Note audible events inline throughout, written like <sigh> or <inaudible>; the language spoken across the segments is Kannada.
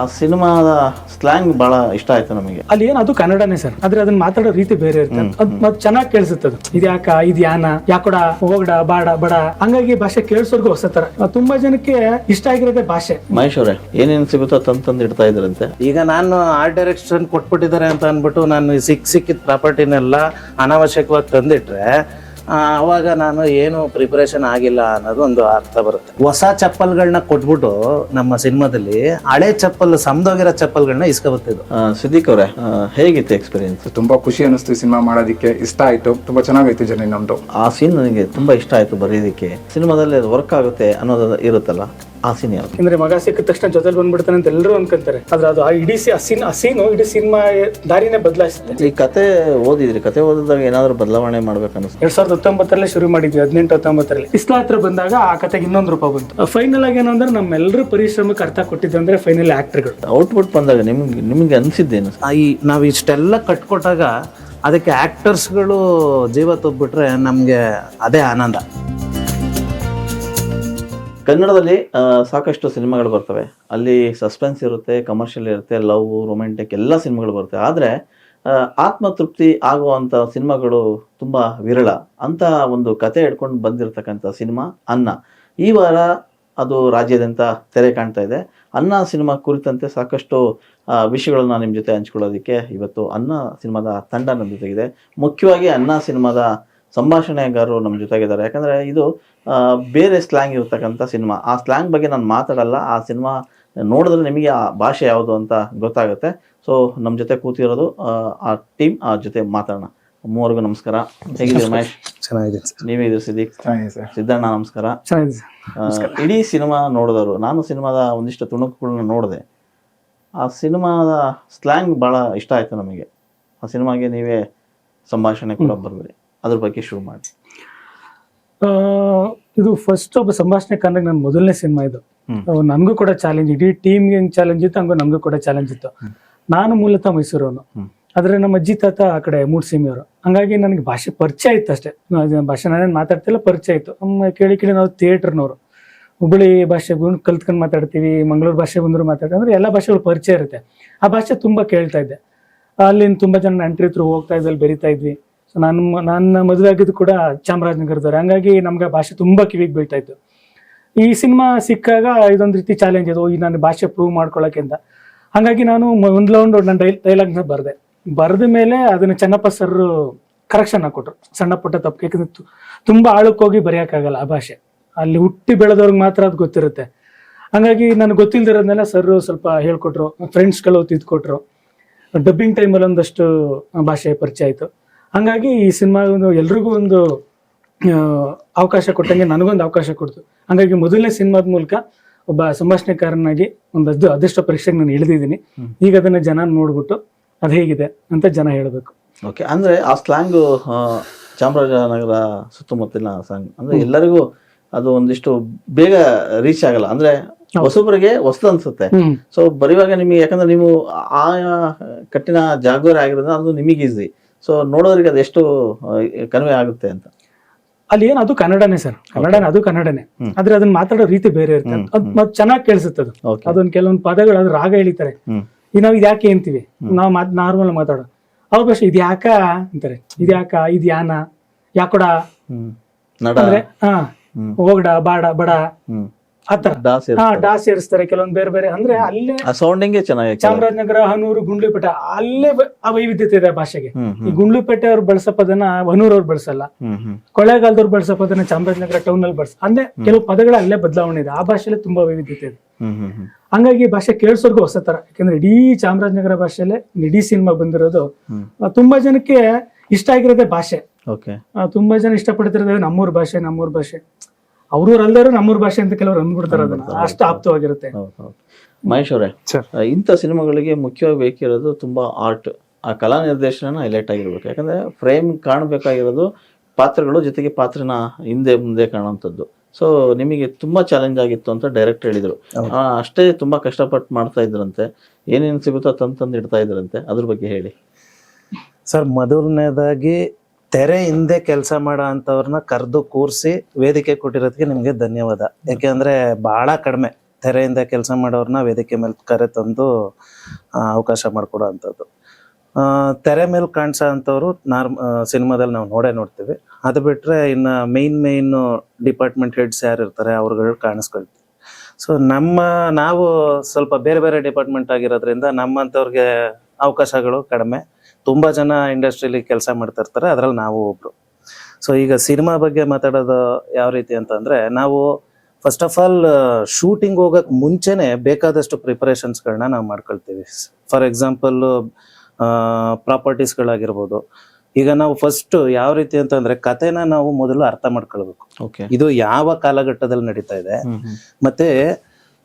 ಆ ಸಿನಿಮಾದ ಸ್ಲ್ಯಾಂಗ್ ಬಹಳ ಇಷ್ಟ ಆಯ್ತು ನಮಗೆ. ಅಲ್ಲಿ ಏನು ಅದು ಕನ್ನಡನೇ ಸರ್. ಆದ್ರೆ ಅದನ್ನ ಮಾತಾಡೋ ರೀತಿ ಬೇರೆ ಇರುತ್ತೆ. ಅದ್ ಮತ್ ಚೆನ್ನಾಗಿ ಕೇಳಿಸುತ್ತೆ ಅದು. ಇದ್ಯಾಕ ಇದ್ ಯಾನ ಯಾಕೊಡ ಹೋಗಡ ಬಾಡ ಬಡ. ಹಂಗಾಗಿ ಭಾಷೆ ಕೇಳಿಸೋರ್ಗು ಹೊಸ ತರ. ತುಂಬಾ ಜನಕ್ಕೆ ಇಷ್ಟ ಆಗಿರೋದೇ ಭಾಷೆ. ಮಹೇಶ್ ಅವರೇ ಏನೇನು ಸಿಗುತ್ತೋ ತಂದು ತಂದು ಇಡ್ತಾ ಇದ್ರಂತೆ? ಈಗ ನಾನು ಆರ್ಟ್ ಡೈರೆಕ್ಷನ್ ಕೊಟ್ಬಿಟ್ಟಿದ್ದಾರೆ ಅಂತ ಅಂದ್ಬಿಟ್ಟು ನಾನು ಸಿಕ್ ಸಿಕ್ಕಿದ ಪ್ರಾಪರ್ಟಿನೆಲ್ಲ ಅನಾವಶ್ಯಕವಾಗಿ ತಂದಿಟ್ರೆ ಅವಾಗ ನಾನು ಏನು ಪ್ರಿಪರೇಷನ್ ಆಗಿಲ್ಲ ಅನ್ನೋದು ಒಂದು ಅರ್ಥ ಬರುತ್ತೆ. ಹೊಸ ಚಪ್ಪಲ್ಗಳನ್ನ ಕೊಟ್ಬಿಟ್ಟು ನಮ್ಮ ಸಿನಿಮಾದಲ್ಲಿ ಹಳೆ ಚಪ್ಪಲ್ ಸಮದೋಗಿರೋ ಚಪ್ಪಲ್ಗಳನ್ನ ಇಸ್ಕೋ ಬರ್ತಿದ್ರು ಸಿದ್ದಿಕ್ ಅವರೇ ಹೇಗಿತ್ತು ಎಕ್ಸ್ಪೀರಿಯನ್ಸ್ ತುಂಬಾ ಖುಷಿ ಅನಿಸ್ತು ಸಿನಿಮಾ ಮಾಡೋದಕ್ಕೆ. ಇಷ್ಟ ಆಯ್ತು. ತುಂಬಾ ಚೆನ್ನಾಗೈತು ಜನ ನಮ್ದು. ಆ ಸೀನ್ ನನಗೆ ತುಂಬಾ ಇಷ್ಟ ಆಯ್ತು ಬರೆಯೋದಕ್ಕೆ ಸಿನಿಮಾದಲ್ಲಿ ವರ್ಕ್ ಆಗುತ್ತೆ ಅನ್ನೋದು ಇರುತ್ತಲ್ಲ? ಆ ಅವ್ರು ಅಂದ್ರೆ ಮಗ ಸಿಕ್ಕ ತಕ್ಷಣ ಜೊತೆಲಿ ಬಂದ್ಬಿಡ್ತಾನೆ ಅಂತ ಎಲ್ಲರೂ ಅನ್ಕೊಂತಾರೆ. ಆದ್ರೆ ಅದು ಆ ಇಡೀ ಸಿ- ಆ ಸೀನ್ ಆ ಸೀನು ಇಡೀ ಸಿನಿಮಾ ದಾರಿನೇ ಬದಲಾಯಿಸುತ್ತೆ. ಈ ಕತೆ ಓದಿದ್ರಿ ಕತೆ ಓದಿದಾಗ ಏನಾದ್ರು ಬದಲಾವಣೆ ಮಾಡ್ಬೇಕು ಅನಿಸ್ತು ಎರಡ್ ಸಾವಿರದ ಹತ್ತೊಂಬತ್ತರಲ್ಲೇ ಶುರು ಮಾಡಿದ್ವಿ ಹದಿನೆಂಟು ಹತ್ತೊಂಬತ್ತರಲ್ಲಿ. ಇಸ್ಲಾ ಹತ್ರ ಬಂದಾಗ ಆ ಕತೆಗೆ ಇನ್ನೊಂದು ರೂಪ ಬಂತು. ಫೈನಲ್ ಆಗಿ ಏನಂದ್ರೆ ನಮ್ಮೆಲ್ಲರೂ ಪರಿಶ್ರಮಕ್ಕೆ ಅರ್ಥ ಕೊಟ್ಟಿದ್ದು ಅಂದ್ರೆ ಫೈನಲ್ ಆಕ್ಟರ್ಗಳು ಔಟ್ಪುಟ್ ಬಂದಾಗ ನಿಮ್ಗೆ ನಿಮ್ಗೆ ಅನ್ಸಿದ್ದೇನು ಆ, ಈ ನಾವು ಇಷ್ಟೆಲ್ಲ ಕಟ್ಕೊಟ್ಟಾಗ ಅದಕ್ಕೆ ಆಕ್ಟರ್ಸ್ಗಳು ಜೀವ ತುಂಬಿಟ್ರೆ ನಮಗೆ ಅದೇ ಆನಂದ. ಕನ್ನಡದಲ್ಲಿ ಸಾಕಷ್ಟು ಸಿನಿಮಾಗಳು ಬರ್ತವೆ. ಅಲ್ಲಿ ಸಸ್ಪೆನ್ಸ್ ಇರುತ್ತೆ ಕಮರ್ಷಿಯಲ್ ಇರುತ್ತೆ ಲವ್ ರೊಮ್ಯಾಂಟಿಕ್ ಎಲ್ಲ ಸಿನಿಮಾಗಳು ಬರುತ್ತೆ. ಆದರೆ ಆತ್ಮತೃಪ್ತಿ ಆಗುವಂಥ ಸಿನಿಮಾಗಳು ತುಂಬ ವಿರಳ. ಅಂತ ಒಂದು ಕತೆ ಹಿಡ್ಕೊಂಡು ಬಂದಿರತಕ್ಕಂಥ ಸಿನಿಮಾ ಅನ್ನ. ಈ ವಾರ ಅದು ರಾಜ್ಯಾದ್ಯಂತ ತೆರೆ ಕಾಣ್ತಾ ಇದೆ. ಅನ್ನ ಸಿನಿಮಾ ಕುರಿತಂತೆ ಸಾಕಷ್ಟು ವಿಷಯಗಳನ್ನು ನಿಮ್ಮ ಜೊತೆ ಹಂಚ್ಕೊಳ್ಳೋದಕ್ಕೆ ಇವತ್ತು ಅನ್ನ ಸಿನಿಮಾದ ತಂಡ ನಮ್ಮ ಜೊತೆಗಿದೆ. ಮುಖ್ಯವಾಗಿ ಅನ್ನ ಸಿನಿಮಾದ ಸಂಭಾಷಣೆಗಾರರು ನಮ್ಮ ಜೊತೆಗಿದ್ದಾರೆ. ಯಾಕಂದರೆ ಇದು ಆ, ಬೇರೆ ಸ್ಲ್ಯಾಂಗ್ ಇರ್ತಕ್ಕಂಥ ಸಿನಿಮಾ. ಆ ಸ್ಲ್ಯಾಂಗ್ ಬಗ್ಗೆ ನಾನು ಮಾತಾಡಲ್ಲ. ಆ ಸಿನಿಮಾ ನೋಡಿದ್ರೆ ನಿಮಗೆ ಆ ಭಾಷೆ ಯಾವುದು ಅಂತ ಗೊತ್ತಾಗುತ್ತೆ. ಸೊ ನಮ್ಮ ಜೊತೆ ಕೂತಿರೋದು ಆ, ಟೀಮ್ ಆ ಜೊತೆ ಮಾತಾಡೋಣ. ಮೂವರಿಗೂ ನಮಸ್ಕಾರ. ಹೇಗಿದ್ದೀರಿ ಮಹೇಶ್? ಚೆನ್ನಾಗಿದೆ ನೀವೇ ಇದ್ದೀರಿ ಸಿದ್ದಿಕ್? ಚೆನ್ನಾಗಿದೆ ಸರ್. ಸಿದ್ದಣ್ಣ ನಮಸ್ಕಾರ. ಇಡೀ ಸಿನಿಮಾ ನೋಡಿದವರು ನಾನು ಸಿನಿಮಾದ ಒಂದಿಷ್ಟು ತುಣುಕುಗಳನ್ನ ನೋಡಿದೆ. ಆ ಸಿನಿಮಾದ ಸ್ಲ್ಯಾಂಗ್ ಭಾಳ ಇಷ್ಟ ಆಯಿತು ನಮಗೆ. ಆ ಸಿನಿಮಾಗೆ ನೀವೇ ಸಂಭಾಷಣೆ ಕೂಡ ಬರ್ಬೇಡಿ ಅದ್ರ ಬಗ್ಗೆ ಶುರು ಮಾಡಿ. ಆ, ಇದು ಫಸ್ಟ್ ಒಬ್ಬ ಸಂಭಾಷಣೆ ಕಂಡಾಗ ನನ್ನ ಮೊದಲನೇ ಸಿನಿಮಾ ಇದು. ನನಗೂ ಕೂಡ ಚಾಲೆಂಜ್ ಇಡೀ ಟೀಮ್ಗೆ ಗೆ ಚಾಲೆಂಜ್ ಇತ್ತು ಹಂಗೂ ನಮಗೂ ಕೂಡ ಚಾಲೆಂಜ್ ಇತ್ತು. ನಾನು ಮೂಲತಃ ಮೈಸೂರವನು. ಆದ್ರೆ ನಮ್ಮ ಅಜ್ಜಿ ತಾತ ಆ ಕಡೆ ಮೂಡ್ಸಿಮಿಯವರು ಹಂಗಾಗಿ ನನಗೆ ಭಾಷೆ ಪರಿಚಯ ಇತ್ತು ಅಷ್ಟೇ. ಭಾಷೆ ನಾನೇನು ಮಾತಾಡ್ತಿಲ್ಲ ಪರಿಚಯ ಇತ್ತು. ನಮ್ಮ ಕೇಳಿ ಕೇಳಿ ನಾವು ಥಿಯೇಟರ್ನವರು ಹುಬ್ಬಳ್ಳಿ ಭಾಷೆ ಬಂದು ಕಲ್ತ್ಕೊಂಡು ಮಾತಾಡ್ತೀವಿ ಮಂಗಳೂರು ಭಾಷೆ ಬಂದ್ರು ಮಾತಾಡ್ತೀವಿ ಅಂದ್ರೆ ಎಲ್ಲ ಭಾಷೆಗಳು ಪರಿಚಯ ಇರುತ್ತೆ. ಆ ಭಾಷೆ ತುಂಬಾ ಕೇಳ್ತಾ ಇದ್ದೆ. ಅಲ್ಲಿಂದ ತುಂಬಾ ಜನ ನೆಂಟ್ರಿ ಹತ್ರ ಹೋಗ್ತಾ ಇದ್ದಲ್ಲಿ ಬೆರಿತಾ ಇದ್ವಿ. ಸೊ ನಾನು ನನ್ನ ಮದುವೆ ಆಗಿದ್ದು ಕೂಡ ಚಾಮರಾಜನಗರದವ್ರು. ಹಂಗಾಗಿ ನಮ್ಗೆ ಭಾಷೆ ತುಂಬಾ ಕಿವಿಗೆ ಬೀಳ್ತಾ ಇತ್ತು. ಈ ಸಿನಿಮಾ ಸಿಕ್ಕಾಗ ಇದೊಂದು ರೀತಿ ಚಾಲೆಂಜ್ ಇದು ಈ ನನ್ನ ಭಾಷೆ ಪ್ರೂವ್ ಮಾಡ್ಕೊಳ್ಳೋಕೆ ಅಂತ. ಹಂಗಾಗಿ ನಾನು ಒಂದು ರೌಂಡ್ ನನ್ನ ಡೈಲ್ ಡೈಲಾಗ್ನ ಬರೆದೆ. ಬರೆದ ಮೇಲೆ ಅದನ್ನ ಚೆನ್ನಪ್ಪ ಸರ್ ಕರೆಕ್ಷನ್ ಹಾಕೊಟ್ರು. ಸಣ್ಣ ಪುಟ್ಟ ತಪ್ಪು. ಯಾಕಂದ್ರೆ ತುಂಬ ಆಳಕ್ಕೆ ಆಳಕ್ಕೋಗಿ ಬರೆಯೋಕ್ಕಾಗಲ್ಲ ಆ ಭಾಷೆ. ಅಲ್ಲಿ ಹುಟ್ಟಿ ಬೆಳೆದವ್ರಿಗೆ ಮಾತ್ರ ಅದು ಗೊತ್ತಿರುತ್ತೆ. ಹಂಗಾಗಿ ನನಗೆ ಗೊತ್ತಿಲ್ದಿರೋದನ್ನೆಲ್ಲ ಸರ್ ಸ್ವಲ್ಪ ಹೇಳ್ಕೊಟ್ರು. ಫ್ರೆಂಡ್ಸ್ಗಳು ತಿದ್ಕೊಟ್ರು ಡಬ್ಬಿಂಗ್ ಟೈಮಲ್ಲಿ ಒಂದಷ್ಟು ಭಾಷೆ ಪರಿಚಯ ಆಯಿತು. ಹಂಗಾಗಿ ಈ ಸಿನಿಮಾ ಒಂದು ಎಲ್ರಿಗೂ ಒಂದು ಅವಕಾಶ ಕೊಟ್ಟಂಗೆ ನನಗೊಂದು ಅವಕಾಶ ಕೊಡ್ತು. ಹಂಗಾಗಿ ಮೊದಲನೇ ಸಿನಿಮಾದ ಮೂಲಕ ಒಬ್ಬ ಸಂಭಾಷಣೆಕಾರನಾಗಿ ಒಂದು ಅದ್ ಅದೃಷ್ಟ ಪರೀಕ್ಷೆಗೆ ನಾನು ಇಳಿದಿದ್ದೀನಿ ಈಗ ಅದನ್ನ ಜನ ನೋಡ್ಬಿಟ್ಟು ಅದು ಹೇಗಿದೆ ಅಂತ ಜನ ಹೇಳಬೇಕು. ಓಕೆ ಅಂದ್ರೆ ಆ ಸ್ಲ್ಯಾಂಗು ಚಾಮರಾಜನಗರ ಸುತ್ತಮುತ್ತಲಿನ ಸಾಂಗ್ ಅಂದ್ರೆ ಎಲ್ಲರಿಗೂ ಅದು ಒಂದಿಷ್ಟು ಬೇಗ ರೀಚ್ ಆಗಲ್ಲ. ಅಂದ್ರೆ ಹೊಸಬರಿಗೆ ಹೊಸದು ಅನ್ಸುತ್ತೆ. ಸೊ ಬರೆಯುವಾಗ ನಿಮಗೆ ಯಾಕಂದ್ರೆ ನೀವು ಆ ಕಟ್ಟಿನ ಜಾಗರ ಆಗಿರೋದ್ರಿಂದ ಅದು ನಿಮಗೆ ಈಸಿ ಸೊ ನೋಡೋರಿಗೆ ಅದು ಎಷ್ಟು ಕನ್ವೆ ಆಗುತ್ತೆ ಅಂತ. ಅಲ್ಲಿ ಏನು ಅದು ಕನ್ನಡನೇ ಸರ್. ಕನ್ನಡನೇ ಅದು ಕನ್ನಡನೇ. ಆದ್ರೆ ಅದನ್ನ ಮಾತಾಡೋ ರೀತಿ ಬೇರೆ ಇರುತ್ತೆ. ಅದ್ ಮತ್ ಚೆನ್ನಾಗಿ ಕೇಳಿಸುತ್ತೆ ಅದು. ಅದೊಂದು ಕೆಲವೊಂದು ಪದಗಳು ಅದ್ರ ರಾಗ ಎಳಿತಾರೆ. ಈಗ ನಾವು ಇದ್ಯಾಕೆ ಅಂತೀವಿ ನಾವು ಮಾತ್ ನಾರ್ಮಲ್ ಮಾತಾಡೋ ಅವಕಾಶ ಭಾಷೆ ಇದ್ಯಾಕ ಅಂತಾರೆ. ಇದ್ಯಾಕ ಇದ್ ಯಾನ ಯಾಕೊಡ? ಅಂದ್ರೆ ಹಾ. ಹೋಗಡ ಬಾಡ ಬಡ. ಹಾ ಡಾ ಸೇರಿಸ್ತಾರೆ. ಕೆಲವೊಂದು ಬೇರೆ ಬೇರೆ ಅಂದ್ರೆ ಅಲ್ಲೇ ಸೌಂಡಿಂಗೇ ಚೆನ್ನಾಗಿ ಚಾಮರಾಜನಗರ ಹನೂರು ಗುಂಡ್ಲುಪೇಟೆ ಅಲ್ಲೇ ಆ ವೈವಿಧ್ಯತೆ ಇದೆ ಭಾಷೆಗೆ. ಈ ಗುಂಡ್ಲಿಪೇಟೆ ಅವ್ರು ಬಳಸೋ ಪದನ ಹನೂರ್ ಅವ್ರು ಬಳಸಲ್ಲ ಕೊಳೆಗಾಲದವ್ರು ಬಳಸೋ ಪದನ ಚಾಮರಾಜನಗರ ಟೌನ್ ಅಲ್ಲಿ ಬಳಸ ಅಂದ್ರೆ ಕೆಲವು ಪದಗಳ ಅಲ್ಲೇ ಬದಲಾವಣೆ ಇದೆ. ಆ ಭಾಷೆಯಲ್ಲಿ ತುಂಬಾ ವೈವಿಧ್ಯತೆ ಇದೆ. ಹಂಗಾಗಿ ಭಾಷೆ ಕೇಳಿಸೋರ್ಗು ಹೊಸ ತರ. ಯಾಕಂದ್ರೆ ಇಡೀ ಚಾಮರಾಜನಗರ ಭಾಷೆಯಲ್ಲೇ ಇಡೀ ಸಿನಿಮಾ ಬಂದಿರೋದು ತುಂಬಾ ಜನಕ್ಕೆ ಇಷ್ಟ ಆಗಿರೋದೇ ಭಾಷೆ. ತುಂಬಾ ಜನ ಇಷ್ಟಪಡ್ತಿರೋದೇ ನಮ್ಮೂರ್ ಭಾಷೆ ನಮ್ಮೂರ್ ಭಾಷೆ. ಅವ್ರವ್ರು ಅಲ್ದಾರು ನಮ್ಮೂರ್ ಭಾಷೆ ಅಂತ ಕೆಲವರು ಅಂದ್ಬಿಡ್ತಾರೆ ಅದನ್ನ. ಅಷ್ಟು ಆಪ್ತವಾಗಿರುತ್ತೆ. ಹೌದು ಹೌದು. ಮಹೇಶ್ ಅವರೇ ಸರ್ ಇಂಥ ಸಿನಿಮಾಗಳಿಗೆ ಮುಖ್ಯವಾಗಿ ಬೇಕಿರೋದು ತುಂಬಾ ಆರ್ಟ್. ಆ ಕಲಾ ನಿರ್ದೇಶನ ಹೈಲೈಟ್ ಆಗಿರ್ಬೇಕು. ಯಾಕಂದ್ರೆ ಫ್ರೇಮ್ ಕಾಣಬೇಕಾಗಿರೋದು ಪಾತ್ರಗಳು ಜೊತೆಗೆ ಪಾತ್ರನ ಹಿಂದೆ ಮುಂದೆ ಕಾಣುವಂಥದ್ದು. ಸೊ ನಿಮಗೆ ತುಂಬಾ ಚಾಲೆಂಜ್ ಆಗಿತ್ತು ಅಂತ ಡೈರೆಕ್ಟ್ ಹೇಳಿದ್ರು. ಆ, ಅಷ್ಟೇ ತುಂಬಾ ಕಷ್ಟಪಟ್ಟು ಮಾಡ್ತಾ ಇದ್ರಂತೆ. ಏನೇನು ಸಿಗುತ್ತೋ ತಂದು ತಂದು ಇಡ್ತಾ ಇದ್ರಂತೆ. ಅದ್ರ ಬಗ್ಗೆ ಹೇಳಿ. ಸರ್ ಮೊದಲನೇದಾಗಿ ತೆರೆ ಹಿಂದೆ ಕೆಲಸ ಮಾಡೋ ಅಂಥವ್ರನ್ನ ಕರೆದು ಕೂರಿಸಿ ವೇದಿಕೆ ಕೊಟ್ಟಿರೋದಕ್ಕೆ ನಿಮಗೆ ಧನ್ಯವಾದ. ಯಾಕೆಂದ್ರೆ ಬಹಳ ಕಡಿಮೆ ತೆರೆಯಿಂದ ಕೆಲಸ ಮಾಡೋರನ್ನ ವೇದಿಕೆ ಮೇಲೆ ಕರೆ ತಂದು ಅವಕಾಶ ಮಾಡಿಕೊಡೋ ಅಂಥದ್ದು ತೆರೆ ಮೇಲೆ ಕಾಣಿಸೋ ಅಂಥವ್ರು ನಾರ್ಮ್ ಸಿನಿಮಾದಲ್ಲಿ ನಾವು ನೋಡೇ ನೋಡ್ತೀವಿ. ಅದು ಬಿಟ್ಟರೆ ಇನ್ನು ಮೇಯ್ನ್ ಮೇಯ್ನು ಡಿಪಾರ್ಟ್ಮೆಂಟ್ ಹೆಡ್ಸ್ ಯಾರು ಇರ್ತಾರೆ ಅವ್ರುಗಳು ಕಾಣಿಸ್ಕೊಳ್ತೀವಿ. ಸೊ ನಮ್ಮ, ನಾವು ಸ್ವಲ್ಪ ಬೇರೆ ಬೇರೆ ಡಿಪಾರ್ಟ್ಮೆಂಟ್ ಆಗಿರೋದ್ರಿಂದ ನಮ್ಮಂಥವ್ರಿಗೆ ಅವಕಾಶಗಳು ಕಡಿಮೆ. ತುಂಬ ಜನ ಇಂಡಸ್ಟ್ರಿಯಲ್ಲಿ ಕೆಲಸ ಮಾಡ್ತಾ ಇರ್ತಾರೆ ಅದರಲ್ಲಿ ನಾವು ಒಬ್ರು. ಸೊ ಈಗ ಸಿನಿಮಾ ಬಗ್ಗೆ ಮಾತಾಡೋದು ಯಾವ ರೀತಿ ಅಂತಂದ್ರೆ ನಾವು ಫಸ್ಟ್ ಆಫ್ ಆಲ್ ಶೂಟಿಂಗ್ ಹೋಗಕ್ ಮುಂಚೆನೆ ಬೇಕಾದಷ್ಟು ಪ್ರಿಪರೇಷನ್ಸ್ಗಳನ್ನ ನಾವು ಮಾಡ್ಕೊಳ್ತೀವಿ. ಫಾರ್ ಎಕ್ಸಾಂಪಲ್ ಪ್ರಾಪರ್ಟೀಸ್ಗಳಾಗಿರ್ಬೋದು ಈಗ ನಾವು ಫಸ್ಟ್ ಯಾವ ರೀತಿ ಅಂತಂದ್ರೆ ಕಥೆನ ನಾವು ಮೊದಲು ಅರ್ಥ ಮಾಡ್ಕೊಳ್ಬೇಕು. ಓಕೆ ಇದು ಯಾವ ಕಾಲಘಟ್ಟದಲ್ಲಿ ನಡೀತಾ ಇದೆ. ಮತ್ತೆ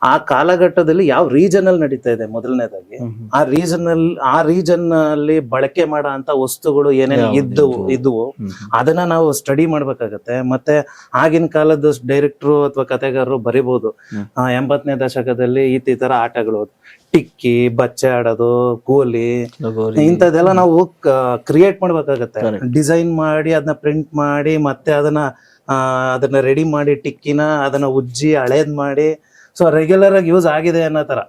ಆ ಕಾಲಘಟ್ಟದಲ್ಲಿ ಯಾವ ರೀಜನ್ ಅಲ್ಲಿ ನಡೀತಾ ಇದೆ ಮೊದಲನೇದಾಗಿ ಆ ರೀಜನ್ ಅಲ್ಲಿ ಆ ರೀಜನ್ ಅಲ್ಲಿ ಬಳಕೆ ಮಾಡೋ ಅಂತ ವಸ್ತುಗಳು ಏನೇನು ಇದ್ದವು ಇದ್ದವು ಇದ್ವು? ಅದನ್ನ ನಾವು ಸ್ಟಡಿ ಮಾಡ್ಬೇಕಾಗತ್ತೆ. ಮತ್ತೆ ಆಗಿನ ಕಾಲದ ಡೈರೆಕ್ಟ್ರು ಅಥವಾ ಕತೆಗಾರರು ಬರಿಬಹುದು ಎಂಬತ್ತನೇ ದಶಕದಲ್ಲಿ ಈ ತರ ಆಟಗಳು ಟಿಕ್ಕಿ ಬಚ್ಚೆ ಆಡೋದು ಗೋಲಿ ಇಂಥದ್ದೆಲ್ಲ ನಾವು ಕ್ರಿಯೇಟ್ ಮಾಡ್ಬೇಕಾಗತ್ತೆ. ಡಿಸೈನ್ ಮಾಡಿ ಅದನ್ನ ಪ್ರಿಂಟ್ ಮಾಡಿ ಮತ್ತೆ ಅದನ್ನ ಅದನ್ನ ರೆಡಿ ಮಾಡಿ ಟಿಕ್ಕಿನ ಅದನ್ನ ಉಜ್ಜಿ ಹಳೇದ್ ಮಾಡಿ ಸೊ ರೆಗ್ಯುಲರ್ ಆಗಿ ಯೂಸ್ ಆಗಿದೆ ಅನ್ನೋ ತರ.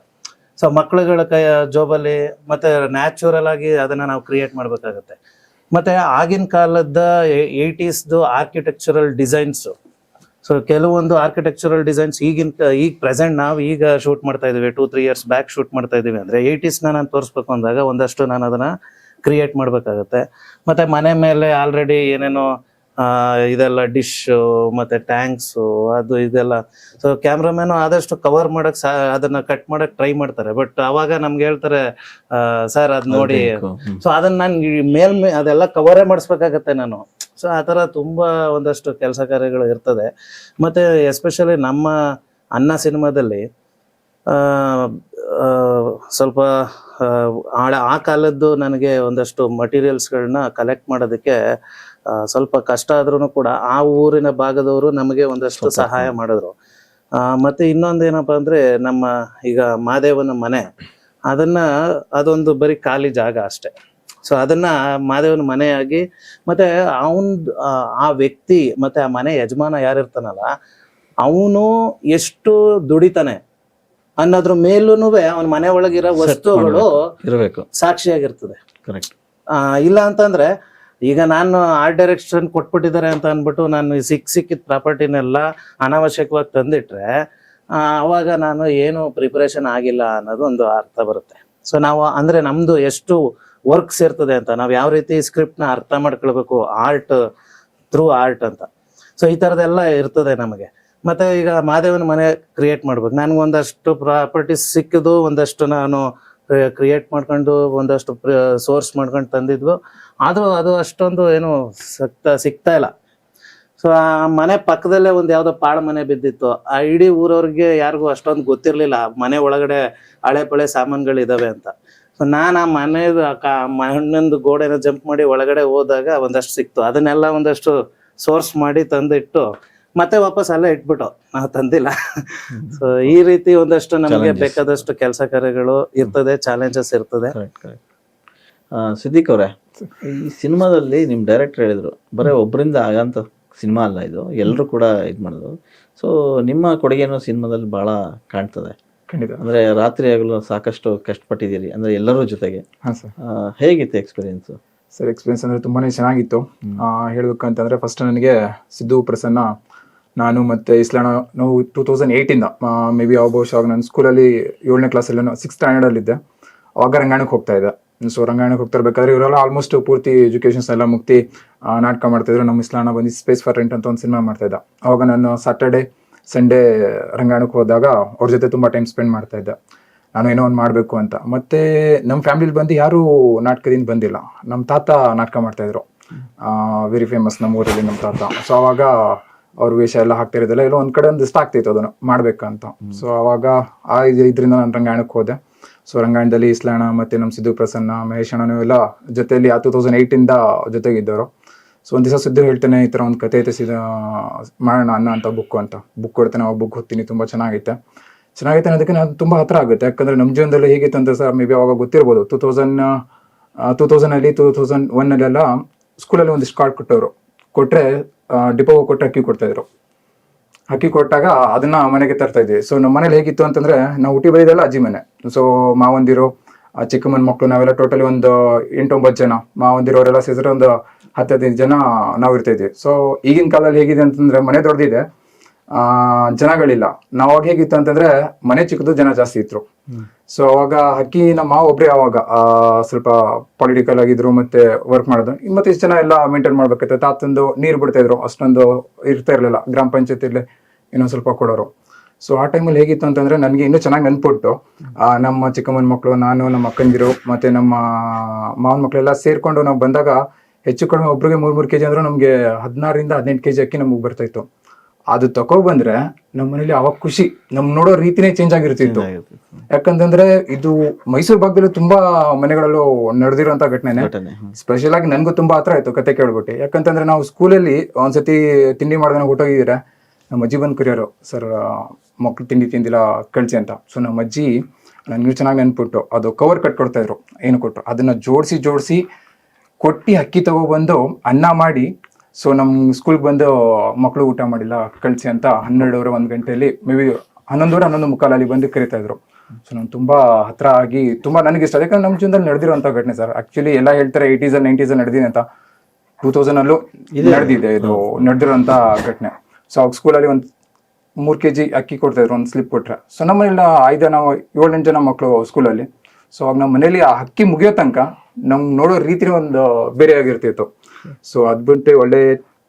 ಸೊ ಮಕ್ಕಳುಗಳ ಕೈ, ಜೋಬಲ್ಲಿ ಮತ್ತೆ ನ್ಯಾಚುರಲ್ ಆಗಿ ಅದನ್ನ ನಾವು ಕ್ರಿಯೇಟ್ ಮಾಡ್ಬೇಕಾಗತ್ತೆ. ಮತ್ತೆ ಆಗಿನ ಕಾಲದ ಏಯ್ಟೀಸ್ದು ಆರ್ಕಿಟೆಕ್ಚರಲ್ ಡಿಸೈನ್ಸ್ ಸೊ ಕೆಲವೊಂದು ಆರ್ಕಿಟೆಕ್ಚರಲ್ ಡಿಸೈನ್ಸ್ ಈಗಿನ, ಈಗ ಪ್ರೆಸೆಂಟ್ ನಾವು ಈಗ ಶೂಟ್ ಮಾಡ್ತಾ ಇದೀವಿ two three years back shoot ಮಾಡ್ತಾ ಇದೀವಿ ಅಂದ್ರೆ ಏಯ್ಟೀಸ್ನ ನಾನು ತೋರಿಸ್ಬೇಕು ಅಂದಾಗ ಒಂದಷ್ಟು ನಾನು ಅದನ್ನ ಕ್ರಿಯೇಟ್ ಮಾಡ್ಬೇಕಾಗತ್ತೆ. ಮತ್ತೆ ಮನೆ ಮೇಲೆ ಆಲ್ರೆಡಿ ಏನೇನೋ ಇದೆಲ್ಲ ಡಿಶ್ ಮತ್ತೆ ಟ್ಯಾಂಕ್ಸ್ ಅದು ಇದೆಲ್ಲ. ಸೊ ಕ್ಯಾಮ್ರಾಮ್ಯಾನು ಆದಷ್ಟು ಕವರ್ ಮಾಡಕ್ ಸಾ ಅದನ್ನ ಕಟ್ ಮಾಡಕ್ ಟ್ರೈ ಮಾಡ್ತಾರೆ. ಬಟ್ ಅವಾಗ ನಮ್ಗೆ ಹೇಳ್ತಾರೆ ಸರ್ ಅದ್ ನೋಡಿ. ಸೊ ಅದನ್ನ ನಾನು ಮೇಲ್ ಅದೆಲ್ಲ ಕವರೇ ಮಾಡಿಸ್ಬೇಕಾಗತ್ತೆ ನಾನು. ಸೊ ಆ ಥರ ತುಂಬ ಒಂದಷ್ಟು ಕೆಲಸ ಕಾರ್ಯಗಳು ಇರ್ತದೆ. ಮತ್ತು ಎಸ್ಪೆಷಲಿ ನಮ್ಮ ಅನ್ನ ಸಿನಿಮಾದಲ್ಲಿ ಆ, ಆ, ಸ್ವಲ್ಪ ಆ, ಆಳ ಆ ಕಾಲದ್ದು ನನಗೆ ಒಂದಷ್ಟು ಮಟೀರಿಯಲ್ಸ್ಗಳನ್ನ ಕಲೆಕ್ಟ್ ಮಾಡೋದಕ್ಕೆ ಸ್ವಲ್ಪ ಕಷ್ಟ ಆದ್ರೂ ಕೂಡ ಆ ಊರಿನ ಭಾಗದವರು ನಮಗೆ ಒಂದಷ್ಟು ಸಹಾಯ ಮಾಡಿದ್ರು. ಮತ್ತೆ ಇನ್ನೊಂದು ಏನಪ್ಪಾ ಅಂದ್ರೆ ನಮ್ಮ ಈಗ ಮಾದೇವನ ಮನೆ ಅದನ್ನ ಅದೊಂದು ಬರೀ ಖಾಲಿ ಜಾಗ ಅಷ್ಟೇ. ಸೊ ಅದನ್ನ ಮಾದೇವನ ಮನೆಯಾಗಿ ಮತ್ತೆ ಅವನ್ ಆ ವ್ಯಕ್ತಿ ಮತ್ತೆ ಆ ಮನೆ ಯಜಮಾನ ಯಾರಿರ್ತಾನಲ್ಲ ಅವನು ಎಷ್ಟು ದುಡಿತಾನೆ ಅನ್ನೋದ್ರ ಮೇಲೂನು ಅವನ ಮನೆ ಒಳಗಿರೋ ವಸ್ತುಗಳು ಇರಬೇಕು. ಸಾಕ್ಷಿಯಾಗಿರ್ತದೆ. ಕರೆಕ್ಟ್ ಇಲ್ಲ ಅಂತಂದ್ರೆ ಈಗ ನಾನು ಆರ್ಟ್ ಡೈರೆಕ್ಷನ್ ಕೊಟ್ಬಿಟ್ಟಿದ್ದಾರೆ ಅಂತ ಅಂದ್ಬಿಟ್ಟು ನಾನು ಸಿಕ್ ಸಿಕ್ಕಿದ ಪ್ರಾಪರ್ಟಿನೆಲ್ಲ ಅನಾವಶ್ಯಕವಾಗಿ ತಂದಿಟ್ರೆ ಅವಾಗ ನಾನು ಏನು ಪ್ರಿಪರೇಷನ್ ಆಗಿಲ್ಲ ಅನ್ನೋದು ಒಂದು ಅರ್ಥ ಬರುತ್ತೆ. ಸೊ ನಾವು ಅಂದ್ರೆ ನಮ್ದು ಎಷ್ಟು ವರ್ಕ್ಸ್ ಇರ್ತದೆ ಅಂತ ನಾವು ಯಾವ ರೀತಿ ಸ್ಕ್ರಿಪ್ಟ್ನ ಅರ್ಥ ಮಾಡ್ಕೊಳ್ಬೇಕು ಆರ್ಟ್ ಥ್ರೂ ಆರ್ಟ್ ಅಂತ. ಸೊ ಈ ಥರದ್ದೆಲ್ಲ ಇರ್ತದೆ ನಮಗೆ. ಮತ್ತೆ ಈಗ ಮಾದೇವನ ಮನೆ ಕ್ರಿಯೇಟ್ ಮಾಡ್ಬೇಕು. ನನಗೆ ಒಂದಷ್ಟು ಪ್ರಾಪರ್ಟೀಸ್ ಸಿಕ್ಕಿದ್ದು, ಒಂದಷ್ಟು ನಾನು ಕ್ರಿಯೇಟ್ ಮಾಡ್ಕೊಂಡು, ಒಂದಷ್ಟು ಸೋರ್ಸ್ ಮಾಡ್ಕೊಂಡು ತಂದಿದ್ವು. ಆದರೂ ಅದು ಅಷ್ಟೊಂದು ಏನು ಸಿಗ್ತಾ ಸಿಗ್ತಾ ಇಲ್ಲ. ಸೊ ಆ ಮನೆ ಪಕ್ಕದಲ್ಲೇ ಒಂದು ಯಾವುದೋ ಪಾಳ ಮನೆ ಬಿದ್ದಿತ್ತು. ಆ ಇಡೀ ಊರವ್ರಿಗೆ ಯಾರಿಗೂ ಅಷ್ಟೊಂದು ಗೊತ್ತಿರಲಿಲ್ಲ. ಮನೆ ಒಳಗಡೆ ಹಳೆ ಪಳೆ ಸಾಮಾನುಗಳು ಇದಾವೆ ಅಂತ. ಸೊ ನಾನು ಆ ಮನೆದು ಮಣ್ಣೊಂದು ಗೋಡೆನ ಜಂಪ್ ಮಾಡಿ ಒಳಗಡೆ ಹೋದಾಗ ಒಂದಷ್ಟು ಸಿಕ್ತು. ಅದನ್ನೆಲ್ಲ ಒಂದಷ್ಟು ಸೋರ್ಸ್ ಮಾಡಿ ತಂದಿಟ್ಟು ಮತ್ತೆ ವಾಪಸ್ ಅಲ್ಲೇ ಇಟ್ಬಿಟ್ಟು ನಾವು ತಂದಿಲ್ಲ. ಸೊ ಈ ರೀತಿ ಒಂದಷ್ಟು ನಮಗೆ ಬೇಕಾದಷ್ಟು ಕೆಲಸ ಕಾರ್ಯಗಳು ಇರ್ತದೆ ಚಾಲೆಂಜಸ್ ಇರ್ತದೆ. ಸಿದ್ದಿಕ್ ಅವರೇ ಈ ಸಿನಿಮಾದಲ್ಲಿ ನಿಮ್ಮ ಡೈರೆಕ್ಟರ್ ಹೇಳಿದ್ರು ಬರೀ ಒಬ್ಬರಿಂದ ಆಗಂತ ಸಿನಿಮಾ ಅಲ್ಲ ಇದು ಎಲ್ಲರೂ ಕೂಡ ಇದು ಮಾಡೋದು. ಸೊ ನಿಮ್ಮ ಕೊಡುಗೆನೂ ಸಿನಿಮಾದಲ್ಲಿ ಭಾಳ ಕಾಣ್ತದೆ. ಖಂಡಿತ. ಅಂದರೆ ರಾತ್ರಿ ಆಗಲು ಸಾಕಷ್ಟು ಕಷ್ಟಪಟ್ಟಿದ್ದೀರಿ ಅಂದರೆ ಎಲ್ಲರೂ ಜೊತೆಗೆ. ಹಾಂ ಸರ್. ಹೇಗಿತ್ತು ಎಕ್ಸ್ಪೀರಿಯನ್ಸ್ ಸರ್ ಎಕ್ಸ್ಪೀರಿಯನ್ಸ್ ಅಂದರೆ ತುಂಬಾನೇ ಚೆನ್ನಾಗಿತ್ತು. ಹೇಳ್ಬೇಕಂತಂದ್ರೆ ಫಸ್ಟ್ ನನಗೆ ಸಿದ್ದು ಪ್ರಸನ್ನ ನಾನು ಮತ್ತೆ ಇಸ್ಲಾಣ ನಾವು ಟೂ ತೌಸಂಡ್ ಏಯ್ಟಿಂದ ಮೇ ಬಿ ಬಹುಶಃ ಅವಾಗ ನನ್ನ ಸ್ಕೂಲಲ್ಲಿ ಏಳನೇ ಕ್ಲಾಸಲ್ಲಿ ಸಿಕ್ಸ್ ಸ್ಟ್ಯಾಂಡರ್ಡಲ್ಲಿದ್ದೆ ಅವಾಗ ರಂಗಾಯಣಕ್ಕೆ ಹೋಗ್ತಾ ಇದ್ದೆ. ಸೊ ರಂಗಾಯಣಕ್ಕೆ ಹೋಗ್ತಾ ಇರಬೇಕಾದ್ರೆ ಇವರೆಲ್ಲ ಆಲ್ಮೋಸ್ಟ್ ಪೂರ್ತಿ ಎಜುಕೇಷನ್ಸ್ ಎಲ್ಲ ಮುಕ್ತಿ ನಾಟಕ ಮಾಡ್ತಾಯಿದ್ರು ನಮ್ಮ ಇಸ್ಲಾಣ ಬಂದು ಸ್ಪೇಸ್ ಫಾರ್ ರೆಂಟ್ ಅಂತ ಒಂದು ಸಿನಿಮಾ ಮಾಡ್ತಾ ಇದ್ದ. ಅವಾಗ ನಾನು ಸಾಟರ್ಡೆ ಸಂಡೇ ರಂಗಾಯಣಕ್ಕೆ ಹೋದಾಗ ಅವ್ರ ಜೊತೆ ತುಂಬ ಟೈಮ್ ಸ್ಪೆಂಡ್ ಮಾಡ್ತಾ ಇದ್ದೆ. ನಾನು ಏನೋ ಒಂದು ಮಾಡಬೇಕು ಅಂತ. ಮತ್ತೆ ನಮ್ಮ ಫ್ಯಾಮಿಲಿಲಿ ಬಂದು ಯಾರೂ ನಾಟಕದಿಂದ ಬಂದಿಲ್ಲ. ನಮ್ಮ ತಾತ ನಾಟಕ ಮಾಡ್ತಾ ಇದ್ರು. ವೆರಿ ಫೇಮಸ್ ನಮ್ಮ ಊರಲ್ಲಿ ನಮ್ಮ ತಾತ. ಸೊ ಅವಾಗ ಅವ್ರ ವೇಷ ಎಲ್ಲ ಹಾಕ್ತಾ ಇರೋದಲ್ಲ ಎಲ್ಲೋ ಒಂದ್ ಕಡೆ ಒಂದು ಇಷ್ಟ ಆಗ್ತಿತ್ತು ಅದನ್ನು ಮಾಡ್ಬೇಕಂತ. ಸೊ ಅವಾಗ ಆ ಇದರಿಂದ ನಾನು ರಂಗಾಯಣಕ್ಕೆ ಹೋದೆ. ಸೊ ರಂಗಾಯಣದಲ್ಲಿ ಇಸ್ಲಾಣ ಮತ್ತೆ ನಮ್ಮ ಸಿದ್ದು ಪ್ರಸನ್ನ ಮಹೇಶ್ ಅಣ್ಣನು ಎಲ್ಲ ಜೊತೆಯಲ್ಲಿ ಆ ಟೂ ತೌಸಂಡ್ ಏಯ್ಟಿಂದ ಜೊತೆಗಿದ್ದವರು. ಸೊ ಒಂದು ದಿವಸ ಸಿದ್ದು ಹೇಳ್ತೇನೆ ಈ ಥರ ಒಂದು ಕತೆ ಐತೆ ಸಿದ ಮಾಡೋಣ ಅನ್ನ ಅಂತ ಬುಕ್ ಅಂತ. ಬುಕ್ ಕೊಡ್ತೇನೆ ಆ ಬುಕ್ ಓದ್ತೀನಿ ತುಂಬ ಚೆನ್ನಾಗೈತೆ. ಚೆನ್ನಾಗೈತೆ ಅನ್ನೋದಕ್ಕೆ ನಾನು ತುಂಬ ಹತ್ರ ಆಗುತ್ತೆ. ಯಾಕಂದ್ರೆ ನಮ್ಮ ಜೀವನದಲ್ಲಿ ಹೇಗಿತ್ತು ಅಂತ ಸರ್ ಮೇ ಬಿ ಅವಾಗ ಗೊತ್ತಿರ್ಬೋದು. ಟೂ ತೌಸಂಡ್ ಟೂ ತೌಸಂಡಲ್ಲಿ ಟೂ ತೌಸಂಡ್ ಒನ್ನಲ್ಲೆಲ್ಲ ಸ್ಕೂಲಲ್ಲಿ ಒಂದಿಷ್ಟು ಕಾರ್ಡ್ ಕೊಟ್ಟವರು. ಕೊಟ್ಟರೆ ಡಿಪೋ ಕೊಟ್ಟರೆ ಅಕ್ಕಿ ಕೊಡ್ತಾ ಇದ್ರು ಅಕ್ಕಿ ಕೊಟ್ಟಾಗ ಅದನ್ನ ಮನೆಗೆ ತರ್ತಾ ಇದ್ವಿ ಸೊ ನಮ್ಮ ಮನೇಲಿ ಹೇಗಿತ್ತು ಅಂತಂದ್ರೆ, ನಾವು ಹುಟ್ಟಿ ಬರೀದಲ್ಲ ಅಜ್ಜಿ ಮನೆ. ಸೊ ಮಾವಂದಿರು ಚಿಕ್ಕಮ್ಮನ ಮಕ್ಕಳು ನಾವೆಲ್ಲ ಟೋಟಲಿ ಒಂದು ಎಂಟೊಂಬತ್ತು ಜನ. ಮಾವಂದಿರೋರೆಲ್ಲ ಸೇರಿದ್ರೆ ಒಂದು ಹತ್ತದೈದು ಜನ ನಾವು ಇರ್ತಾ ಇದ್ವಿ ಸೊ ಈಗಿನ ಕಾಲದಲ್ಲಿ ಹೇಗಿದೆ ಅಂತಂದ್ರೆ, ಮನೆ ದೊಡ್ಡದಿದೆ. ಜನಗಳಿಲ್ಲ. ನಾವಾಗ ಹೇಗಿತ್ತು ಅಂತಂದ್ರೆ, ಮನೆ ಚಿಕ್ಕದು ಜನ ಜಾಸ್ತಿ ಇದ್ರು ಸೊ ಅವಾಗ ಅಕ್ಕಿ ನಮ್ಮ ಒಬ್ರೇ ಅವಾಗ ಸ್ವಲ್ಪ ಪೊಲಿಟಿಕಲ್ ಆಗಿದ್ರು ಮತ್ತೆ ವರ್ಕ್ ಮಾಡಿದ್ರು. ಮತ್ತೆ ಇಷ್ಟು ಜನ ಎಲ್ಲ ಮೇಂಟೈನ್ ಮಾಡ್ಬೇಕಾಯ್ತು. ತಾತಂದು ನೀರು ಬಿಡ್ತಾ ಇದ್ರು. ಅಷ್ಟೊಂದು ಇರ್ತಾ ಇರಲಿಲ್ಲ. ಗ್ರಾಮ ಪಂಚಾಯತಿಲಿ ಇನ್ನೊಂದು ಸ್ವಲ್ಪ ಕೊಡೋರು. ಸೊ ಆ ಟೈಮಲ್ಲಿ ಹೇಗಿತ್ತು ಅಂತಂದ್ರೆ ನನಗೆ ಇನ್ನೂ ಚೆನ್ನಾಗಿ ನೆನ್ಪುಟ್ಟು ನಮ್ಮ ಚಿಕ್ಕಮ್ಮನ ಮಕ್ಕಳು ನಾನು, ನಮ್ಮ ಅಕ್ಕಂದಿರು, ಮತ್ತೆ ನಮ್ಮ ಮಾವನ ಮಕ್ಕಳೆಲ್ಲ ಸೇರ್ಕೊಂಡು ನಾವು ಬಂದಾಗ ಹೆಚ್ಚು ಕಡಿಮೆ ಒಬ್ರಿಗೆ ಮೂರ್, ಮೂರು ಕೆಜಿ ಅಂದ್ರೆ ನಮಗೆ ಹದಿನಾರರಿಂದ ಹದಿನೆಂಟು ಕೆಜಿ ಅಕ್ಕಿ ನಮಗೆ ಬರ್ತಾ ಇತ್ತು. ಅದು ತಗೊಬಂದ್ರೆ ನಮ್ಮ ಮನೇಲಿ ಅವಾಗ ಖುಷಿ ನಮ್ ನೋಡೋ ರೀತಿನೇ ಚೇಂಜ್ ಆಗಿರ್ತಿತ್ತು. ಯಾಕಂತಂದ್ರೆ ಇದು ಮೈಸೂರು ಭಾಗದಲ್ಲಿ ತುಂಬಾ ಮನೆಗಳಲ್ಲೂ ನಡೆದಿರುವಂತ ಘಟನೆನೆ. ಘಟನೆ. ಸ್ಪೆಷಲ್ ಆಗಿ ನನ್ಗೂ ತುಂಬಾ ಹತ್ರ ಆಯ್ತು ಕತೆ ಕೇಳ್ಬಿಟ್ಟು. ಯಾಕಂತಂದ್ರೆ ನಾವು ಸ್ಕೂಲಲ್ಲಿ ಒಂದ್ಸತಿ ತಿಂಡಿ ಮಾಡ್ದೆ ಹೊಟ್ಟೋಗಿದ್ರೆ ನಮ್ಮ ಅಜ್ಜಿ ಬಂದು ಕರಿಯೋರು ಸರ್ ಮಕ್ಳು ತಿಂಡಿ ತಿಂದಿಲ್ಲ ಕಳ್ಸಿ ಅಂತ. ಸೊ ನಮ್ಮ ಅಜ್ಜಿ ನನ್ಗೆ ಚೆನ್ನಾಗಿ ನೆನ್ಪಿಟ್ಟು ಅದು ಕವರ್ ಕಟ್ಕೊಡ್ತಾ ಇದ್ರು ಏನು ಕೊಟ್ಟರು ಅದನ್ನ ಜೋಡಿಸಿ ಜೋಡಿಸಿ ಕೊಟ್ಟಿ ಅಕ್ಕಿ ತಗೊಬಂದು ಅನ್ನ ಮಾಡಿ ಸೊ ನಮ್ ಸ್ಕೂಲ್ಗೆ ಬಂದು ಮಕ್ಕಳು ಊಟ ಮಾಡಿಲ್ಲ ಕಳಿಸಿ ಅಂತ ಹನ್ನೆರಡುವರೆ ಒಂದ್ ಗಂಟೆಯಲ್ಲಿ ಮೇ ಬಿ ಹನ್ನೊಂದುವರೆ ಹನ್ನೊಂದು ಮುಕ್ಕಾಲಲ್ಲಿ ಬಂದು ಕರಿತಾ ಇದ್ರು. ಸೊ ನಾನು ತುಂಬಾ ಹತ್ರ ಆಗಿ ತುಂಬಾ ನನಗೆ ಇಷ್ಟ ಯಾಕಂದ್ರೆ ನಮ್ಮ ಜೀವನದಲ್ಲಿ ನಡೆದಿರುವಂತ ಘಟನೆ ಸರ್. ಆಕ್ಚುಲಿ ಎಲ್ಲ ಹೇಳ್ತಾರೆ ಏಯ್ಟೀಸ್ ನೈಂಟೀಸ್ ನಡೆದಿದೆ ಅಂತ. ಟೂ ತೌಸಂಡ್ ಅಲ್ಲೂ ನಡೆದಿದೆ ಇದು ನಡೆದಿರುವಂತ ಘಟನೆ. ಸೊ ಅವಾಗ ಸ್ಕೂಲಲ್ಲಿ ಒಂದು ಮೂರ್ ಕೆ ಜಿ ಅಕ್ಕಿ ಕೊಡ್ತಾ ಇದ್ರು ಒಂದು ಸ್ಲಿಪ್ ಕೊಟ್ರೆ. ಸೊ ನಮ್ಮನೆಲ್ಲ ಐದು ನಾವು ಏಳೆಂಟು ಜನ ಮಕ್ಕಳು ಸ್ಕೂಲಲ್ಲಿ ಸೊ ಅವಾಗ ನಮ್ಮ ಮನೇಲಿ ಆ ಅಕ್ಕಿ ಮುಗಿಯೋ ತನಕ ನಮ್ ನೋಡೋ ರೀತಿನೇ ಒಂದು ಬೇರೆ ಆಗಿರ್ತಿತ್ತು ಸೊ ಅದ್ ಬಿಟ್ಟು ಒಳ್ಳೆ